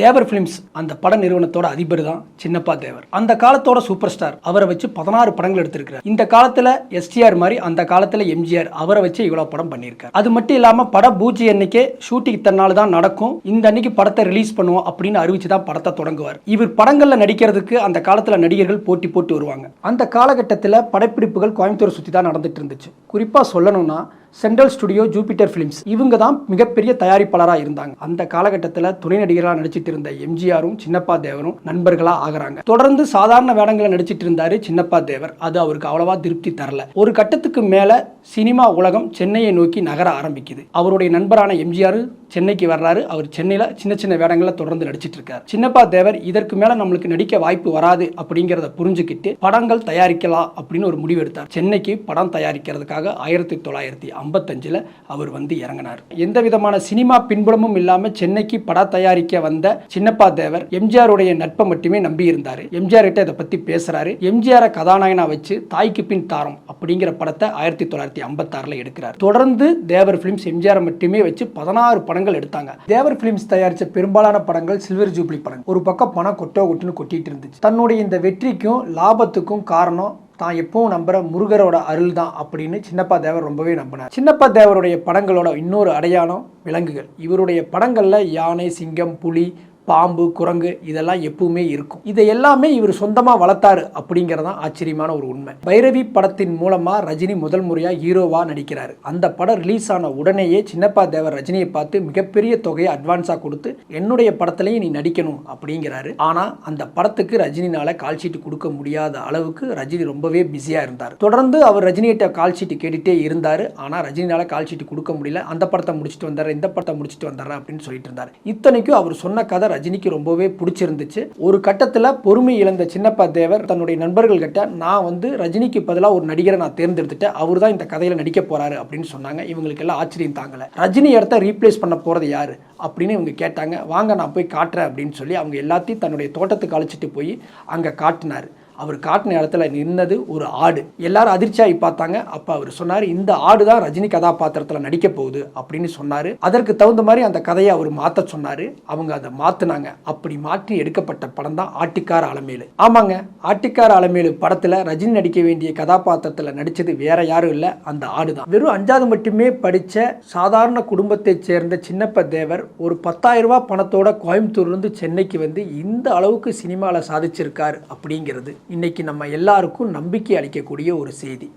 தேவர் films அந்த பட நிறுவனத்தோட அதிபர் தான் சின்னப்பா தேவர். அந்த காலத்தோட சூப்பர் ஸ்டார் அவரை வச்சு பதினாறு படங்கள் எடுத்திருக்கிறார். இந்த காலத்துல எஸ்டிஆர் மாதிரி அந்த காலத்துல எம்ஜிஆர் அவரை வச்சு இவ்வளவு படம் பண்ணியிருக்காரு. அது மட்டும் இல்லாம பட பூஜை அன்னைக்கே ஷூட்டிங் தன்னால தான் நடக்கும். இந்த அன்னைக்கு படத்தை ரிலீஸ் பண்ணுவோம் அப்படின்னு அறிவிச்சு தான் படத்தை தொடங்குவார். இவர் படங்கள்ல நடிக்கிறதுக்கு அந்த காலத்துல நடிகர்கள் போட்டி போட்டு வருவாங்க. அந்த காலகட்டத்தில் படப்பிடிப்புகள் கோயம்புத்தூர் சுற்றி தான் நடந்துட்டு இருந்துச்சு. குறிப்பாக சொல்லணும்னா சென்ட்ரல் ஸ்டுடியோ ஜூபிட்டர் ஃபிலிம்ஸ். இவங்க தான் மிகப்பெரிய தயாரிப்பாளராக இருந்தாங்க. அந்த காலகட்டத்தில் துணை நடிகராக நடிச்சிட்டு இருந்த எம்ஜிஆரும் சின்னப்பா தேவரும் நண்பர்களாக ஆகுறாங்க. தொடர்ந்து சாதாரண வேடங்களை நடிச்சிட்டு இருந்தாரு சின்னப்பா தேவர். அது அவருக்கு அவ்வளவா திருப்தி தரல. ஒரு கட்டத்துக்கு மேல சினிமா உலகம் சென்னையை நோக்கி நகர ஆரம்பிக்குது. அவருடைய நண்பரான எம்ஜிஆர் சென்னைக்கு வர்றாரு. அவர் சென்னையில் சின்ன சின்ன வேடங்களில் தொடர்ந்து நடிச்சிட்டுருக்காரு சின்னப்பா தேவர் இதற்கு மேலே நம்மளுக்கு நடிக்க வாய்ப்பு வராது அப்படிங்கிறத புரிஞ்சுக்கிட்டு படங்கள் தயாரிக்கலாம் அப்படின்னு ஒரு முடிவு எடுத்தார் சென்னைக்கு படம் தயாரிக்கிறதுக்காக ஆயிரத்தி தொள்ளாயிரத்தி ஐம்பத்தஞ்சில் அவர் வந்து இறங்கினார். எந்த விதமான சினிமா பின்புலமும் இல்லாமல் சென்னைக்கு படம் தயாரிக்க வந்த சின்னப்பா தேவர் எம்ஜிஆருடைய நட்பை மட்டுமே நம்பி இருந்தார் எம்ஜிஆர் கிட்ட இதை பற்றி பேசுகிறாரு எம்ஜிஆரை கதாநாயகனா வச்சு தாய்க்கு பின் தாரம் அப்படிங்கிற படத்தை ஆயிரத்தி தொள்ளாயிரத்தி ஐம்பத்தாறில் எடுக்கிறார். தொடர்ந்து தேவர் ஃபிலிம்ஸ் எம்ஜிஆரை மட்டுமே வச்சு பதினாறு படம் படங்கள் எடுத்தாங்க. தேவர் பிலிம்ஸ் தயாரித்த பெரும்பாலான படங்கள் சில்வர் ஜூப்ளி படங்கள். ஒரு பக்கம் பணம் கொட்டோ கொட்டுன்னு கொட்டிட்டு இருந்துச்சு. தன்னுடைய இந்த வெற்றிக்கும் லாபத்துக்கும் காரணம் தான் எப்பவும் நம்புற முருகரோட அருள் தான் அப்படின்னு சின்னப்பா தேவர் ரொம்பவே நம்பினார். சின்னப்பா தேவருடைய படங்களோட இன்னொரு அடையாளம் விலங்குகள். இவருடைய படங்கள்ல யானை சிங்கம் புலி பாம்பு குரங்கு இதெல்லாம் எப்பவுமே இருக்கும். இதை எல்லாமே இவர் சொந்தமாக வளர்த்தாரு அப்படிங்கிறதான் ஆச்சரியமான ஒரு உண்மை. பைரவி படத்தின் மூலமாக ரஜினி முதல் முறையாக ஹீரோவாக நடிக்கிறார். அந்த படம் ரிலீஸ் ஆன உடனேயே சின்னப்பா தேவர் ரஜினியை பார்த்து மிகப்பெரிய தொகையை அட்வான்ஸாக கொடுத்து என்னுடைய படத்துலையும் நீ நடிக்கணும் அப்படிங்கிறாரு. ஆனால் அந்த படத்துக்கு ரஜினினால் கால் ஷீட்டு கொடுக்க முடியாத அளவுக்கு ரஜினி ரொம்பவே பிஸியாக இருந்தார். தொடர்ந்து அவர் ரஜினிகிட்ட கால் ஷீட்டு கேட்டுகிட்டே இருந்தார். ஆனால் ரஜினினால் கால் ஷீட்டு கொடுக்க முடியல. அந்த படத்தை முடிச்சுட்டு வந்தார் இந்த படத்தை முடிச்சுட்டு வந்தார் அப்படின்னு சொல்லிட்டு இருந்தார். இத்தனைக்கும் அவர் சொன்ன கதை ரஜினிக்கு ரொம்பவே பிடிச்சிருந்துச்சு. ஒரு கட்டத்தில் பொறுமை இழந்த சின்னப்பா தேவர் தன்னுடைய நண்பர்கள் கிட்ட நான் வந்து ரஜினிக்கு பதிலாக ஒரு நடிகரை நான் தேர்ந்தெடுத்துட்டேன். அவர் தான் இந்த கதையில் நடிக்க போறாரு அப்படின்னு சொன்னாங்க. இவங்களுக்கு எல்லாம் ஆச்சரியம் தாங்கல. ரஜினி இடத்த ரீப்ளேஸ் பண்ண போகிறது யார்? அப்படின்னு இவங்க கேட்டாங்க. வாங்க நான் போய் காட்டுறேன் அப்படின்னு சொல்லி அவங்க எல்லாத்தையும் தன்னுடைய தோட்டத்துக்கு அழைச்சிட்டு போய் அங்கே காட்டினார். அவர் காட்டின இடத்துல நின்னது ஒரு ஆடு. எல்லாரும் அதிர்ச்சியாகி பார்த்தாங்க. அப்போ அவர் சொன்னார் இந்த ஆடு தான் ரஜினி கதாபாத்திரத்தில் நடிக்க போகுது அப்படின்னு சொன்னார். அதற்கு தகுந்த மாதிரி அந்த கதையை அவர் மாற்ற சொன்னார். அவங்க அதை மாற்றினாங்க அப்படி மாற்றி எடுக்கப்பட்ட படம் தான் ஆட்டிக்கார அலமேலு ஆமாங்க ஆட்டிக்கார அலமேலு படத்தில் ரஜினி நடிக்க வேண்டிய கதாபாத்திரத்தில் நடித்தது வேற யாரும் இல்லை. அந்த ஆடு தான் வெறும் அஞ்சாவது மட்டுமே படித்த சாதாரண குடும்பத்தைச் சேர்ந்த சின்னப்ப தேவர் ஒரு பத்தாயிரம் பணத்தோட கோயம்புத்தூர்லேருந்து சென்னைக்கு வந்து இந்த அளவுக்கு சினிமாவில் சாதிச்சிருக்கார் அப்படிங்கிறது. இன்றைக்கி நம்ம எல்லாருக்கும் நம்பிக்கை அளிக்கக்கூடிய ஒரு செய்தி.